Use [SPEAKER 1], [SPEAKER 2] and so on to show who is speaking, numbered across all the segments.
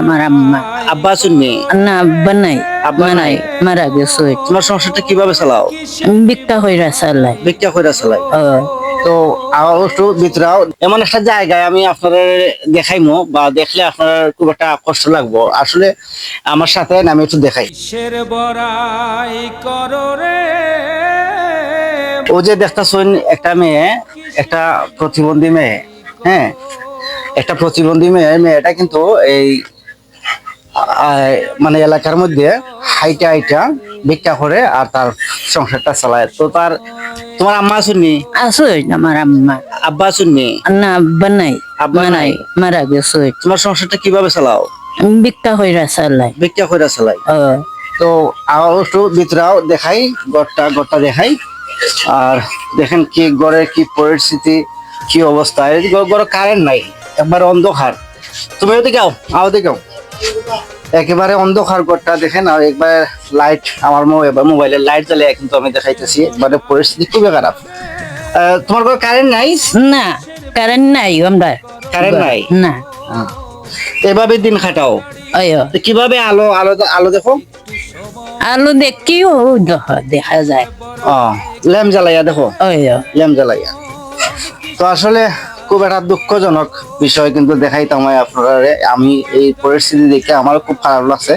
[SPEAKER 1] আমার আম্মা
[SPEAKER 2] আব্বা শুননি
[SPEAKER 1] না আব্বা নাই
[SPEAKER 2] আব্বা
[SPEAKER 1] আব্বা নাই? মারা গেছে।
[SPEAKER 2] তোমার সংসারটা কীভাবে চালাও?
[SPEAKER 1] ভিক্ষা হইরা চালাই
[SPEAKER 2] ভিক্ষা করে চালাই তো আও একটু ভিতরাও এমন একটা জায়গায় আমি আপনাদের দেখাইমো বা দেখলে আপনার খুব একটা কষ্ট লাগবো। আসলে আমার সাথে আমি একটু দেখাই। ও যে দেখতেছেন একটা মেয়ে একটা প্রতিবন্ধী মেয়ে হ্যাঁ? একটা প্রতিবন্ধী মেয়ে মেয়েটা কিন্তু এই মানে এলাকার মধ্যে হাইটা হাইটা ভিক্ষা করে আর তার সংসারটা চালায়। তো তার তোমার আম্মা শুননি
[SPEAKER 1] আছে আমার আম্মা।
[SPEAKER 2] আব্বা শুননি
[SPEAKER 1] না আব্বা নাই।
[SPEAKER 2] আব্বা
[SPEAKER 1] নাই। মারা গেছে।
[SPEAKER 2] তোমার সংসারটা কীভাবে চালাও?
[SPEAKER 1] ভিক্ষা হইরা চালাই।
[SPEAKER 2] ভিক্ষা করে চালাই। তো আরও একটু ভিতরাও দেখাই গড়টা গড়টা দেখাই। আর দেখেন কি গড়ের কি পরিস্থিতি কি অবস্থা। গড় কারেন্ট নাই। একবার অন্ধকার। তুমি ওদিকে আও। আও ওদিকে আও। একেবারে অন্ধকার গড়টা দেখেন আর একবার লাইট আমার মোবাইলের লাইট জ্বালে কিন্তু আমি দেখাইতেছি। একবারে পরিস্থিতি খুবই খারাপ। তোমার ঘর কারেন্ট নাই?
[SPEAKER 1] না কারেন্ট নাই আমরা।
[SPEAKER 2] কারেন্ট নাই?
[SPEAKER 1] না।
[SPEAKER 2] এভাবে দিন তো কীভাবে আলো আলো আলো দেখো?
[SPEAKER 1] আলু দেখি ও দেখ- দেখা যায়।
[SPEAKER 2] ও ল্যাম্প জ্বালাইয়া দেখো। ল্যাম্প জ্বালাইয়া। তো আসলে খুব একটা দুঃখজনক বিষয় কিন্তু দেখাইতাম আপনারা আমি এই পরিস্থিতি দেখে আমার খুব খারাপ লাগছে।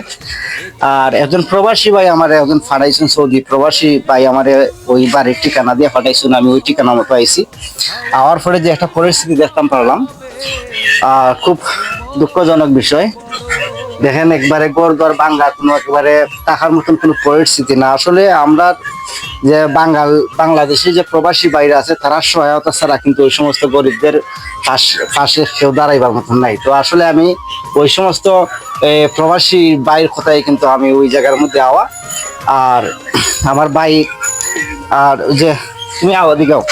[SPEAKER 2] আর একজন প্রবাসী ভাই আমার একজন ফাটাইছেন সৌদি প্রবাসী ভাই আমার ওই বাড়ির ঠিকানা দিয়ে ফাটাইছেন আমি ওই ঠিকানা মতো আইছি। আওয়ার ফলে যে একটা পরিস্থিতি দেখতাম পারলাম। খুব দুঃখজনক বিষয়। দেখেন একবারে গড় গড় বাংলা, কোনো একেবারে টাকার মতন কোনো পরিস্থিতি না। আসলে আমরা যে বাঙাল বাংলাদেশে যে প্রবাসী বাইরে আছে, তারা সহায়তা ছাড়া কিন্তু ওই সমস্ত গরিবদের পাশ- কেউ দাঁড়াইবার মতন নাই। তো আসলে আমি ওই সমস্ত প্রবাসী বাইর কথাই কিন্তু আমি ওই জায়গার মধ্যে আওয়া। আর আমার ভাই, আর ওই যে, তুমি আওয়া দিকেও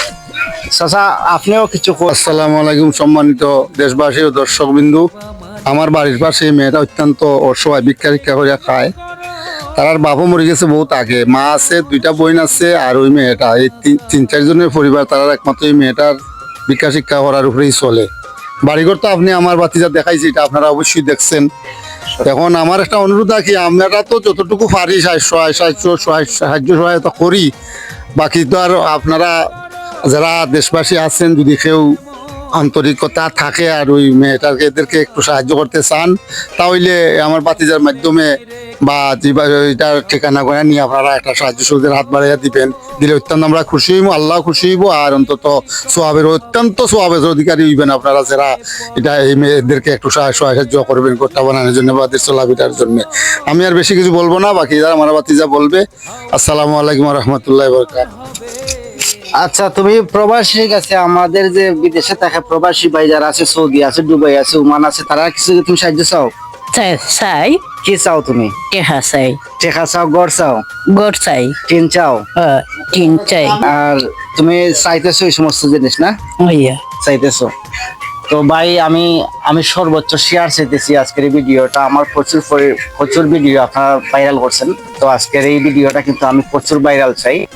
[SPEAKER 2] আপনিও কিছু
[SPEAKER 3] আসসালামু আলাইকুম সম্মানিত দেশবাসী ও দর্শক বিন্দু আমার বাড়ির পাশে মেয়েটা অত্যন্ত অসহায়, ভিক্ষা ভিক্ষা করে খায়। তার বাবা মরে গেছে বহুত আগে। মা আছে, দুইটা বোন আছে আর ওই মেয়েটা। এই তিন- চারজনের পরিবার তারা একমাত্র এই মেয়েটার ভিক্ষা শিক্ষা করার উপরেই চলে। বাড়িঘর তো আপনি আমার বাতিজা দেখাইছি, এটা আপনারা অবশ্যই দেখছেন। এখন আমার একটা অনুরোধ আছে আমরা তো যতটুকু পারি সাহায্য সাহায্য সহায়- সাহায্য, সহায়তা করি। বাকি তো আর আপনারা, যারা দেশবাসী আছেন, যদি কেউ আন্তরিকতা থাকে আর ওই মেয়েটাকে এদেরকে একটু সাহায্য করতে চান, তাহলে আমার বাতিজার মাধ্যমে বা এটার ঠিকানা করে নিয়ে আপনারা একটা সাহায্য সুবিধার হাত বাড়াইয়া দিবেন। দিলে অত্যন্ত আমরা খুশি হইব, আল্লাহ খুশি হইব, আর অন্তত সোয়াবের অত্যন্ত সোয়াবের অধিকারী হইবেন আপনারা যারা এটা এই মেয়েদেরকে একটু সাহায্য করবেন গোটা বানানোর জন্য বা দেশ চলাফেরার জন্য। আমি আর বেশি কিছু বলব না, বাকি যারা আমার বাতিজা বলবে, আসসালামু আলাইকুম রহমতুল্লাহ বরকাত
[SPEAKER 2] আচ্ছা তুমি প্রবাসীর কাছে আমাদের যে বিদেশে থাকা প্রবাসী ভাই যারা আছে সৌদি আছে দুবাই আছে ওমান আছে তারা কিছু তুমি সাহায্য চাও?
[SPEAKER 1] চাই চাই।
[SPEAKER 2] কি চাও তুমি?
[SPEAKER 1] টেহা চাই।
[SPEAKER 2] টেকা চাও গড় চাও?
[SPEAKER 1] গড় চাই।
[SPEAKER 2] টিন চাও?
[SPEAKER 1] ও টিন চাই।
[SPEAKER 2] আর তুমি চাইতেছো এই সমস্ত জিনিস না?
[SPEAKER 1] ওইয়া
[SPEAKER 2] চাইতেছো। তো ভাই, আমি আমি সর্বোচ্চ শেয়ার চাইতেছি আজকের এই ভিডিওটা। আমার প্রচুর পরি- প্রচুর ভিডিও আপনারা ভাইরাল করছেন। তো আজকের এই ভিডিওটা কিন্তু আমি প্রচুর ভাইরাল চাই।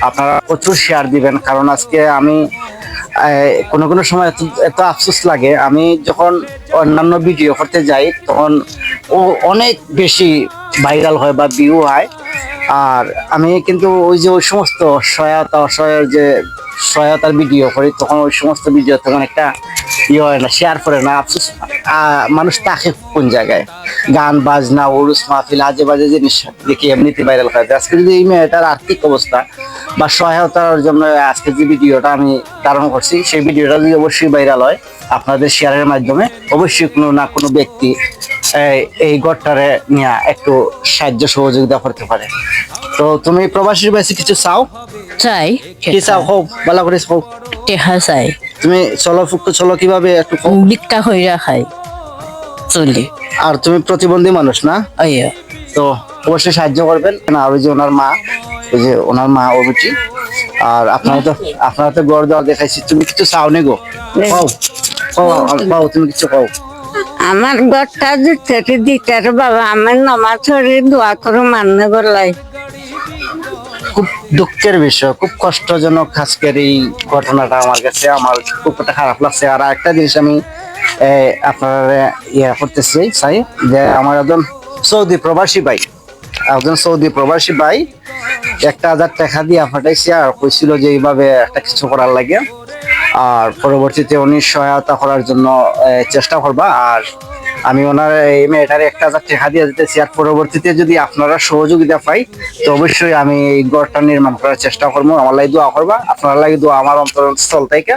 [SPEAKER 2] আপনারা প্রচুর শেয়ার দিবেন, কারণ আজকে আমি কোনো কোনো সময় এত এত আফসোস লাগে। আমি যখন অন্যান্য ভিডিও করতে যাই, তখন ও, অনেক বেশি ভাইরাল হয় বা ভিউ হয়। আর আমি কিন্তু ওই যে ওই সমস্ত সহায়তা অসহায়ের যে সহায়তার ভিডিও করি, তখন ওই সমস্ত ভিডিও তখন একটা ইয়ে হয় না শেয়ার করে না আফসোস। মানুষ তাকে কোন জায়গায়? গান বাজনা উরুস মাহফিল আজে বাজে জিনিস দেখি এমনিতে ভাইরাল হয়ে আজকে যদি এই মেয়েটার আর্থিক অবস্থা বা সহায়তার জন্য আজকে যে ভিডিওটা আমি ধারণ করছি সেই ভিডিওটা যদি অবশ্যই ভাইরাল হয় আপনাদের শেয়ারের মাধ্যমে অবশ্যই কোনো না কোনো ব্যক্তি এই- গড়টারে নিয়ে একটু সাহায্য সহযোগিতা করতে পারে। তো তুমি প্রবাসীর বেশি কিছু চাও?
[SPEAKER 1] চাই।
[SPEAKER 2] কি চাও? হোক বলা করে হোক
[SPEAKER 1] টেহা চাই।
[SPEAKER 2] তুমি চলো ফুক্ত চলো কীভাবে একটু।
[SPEAKER 1] ভিক্ষা হইরা খাই। চলি।
[SPEAKER 2] আর তুমি প্রতিবন্ধী মানুষ না? তো অবশ্যই সাহায্য করবেন। আর ওই যে ওনার মা ওই যে ওনার মা ও বুঝি আর আপনারা তো আপনারা তো গড় দেওয়া দেখাইছি। তুমি কিছু চাও নি গো? কও কও তুমি কিছু কও
[SPEAKER 4] আমার ঘরটা দিতে দিতে বাবা আমার নমাজ দোয়া করে মান্য করলাই
[SPEAKER 2] খুব দুঃখের বিষয়, খুব কষ্টজনক আজকের এই ঘটনাটা আমার কাছে, আমার খুব একটা খারাপ লাগছে। আর একটা জিনিস আমি আপনার ইয়ে করতে চাই চাই যে আমার একজন সৌদি প্রবাসী ভাই, একজন সৌদি প্রবাসী ভাই একটা হাজার টাকা দিয়ে পাঠাইছে আর কইছিল যে এইভাবে একটা কিছু করার লাগে। আর পরবর্তীতে উনি সহায়তা করার জন্য চেষ্টা করবা। আর আমি ওনার এই মেয়েটার একটা হাজার টাকা দিয়ে দিতেছি আর পরবর্তীতে যদি আপনারা সহযোগিতা পাই তো অবশ্যই আমি এই ঘরটা নির্মাণ করার চেষ্টা করব। আমার লাগে দোয়া করবা আপনার লাগে দোয়া আমার অন্তরস্থল থেকে।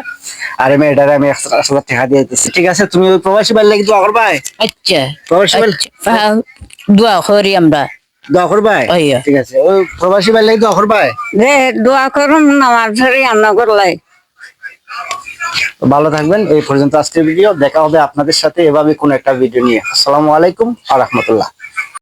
[SPEAKER 2] আর এই মেয়েটারে আমি এক হাজার টাকা দিয়ে দিতেছি। ঠিক আছে তুমি ওই প্রবাসী বাড়ির লাগে দোয়া করবা?
[SPEAKER 1] আচ্ছা।
[SPEAKER 2] প্রবাসী বাড়ি
[SPEAKER 1] আচ্ছা ফাও দোয়া করি আমরা।
[SPEAKER 2] দোয়া করবা?
[SPEAKER 1] ওইয়া।
[SPEAKER 2] ঠিক আছে ওই প্রবাসী বাড়ির লাগে দোয়া করবা?
[SPEAKER 4] যে দোয়া করুম নামাজ ধরে আন্ন করলাই
[SPEAKER 2] ভালো থাকবেন, এই পর্যন্ত আজকের ভিডিও দেখা হবে আপনাদের সাথে এভাবে কোন একটা ভিডিও নিয়ে। আসসালামু আলাইকুম আ রহমতুল্লাহ।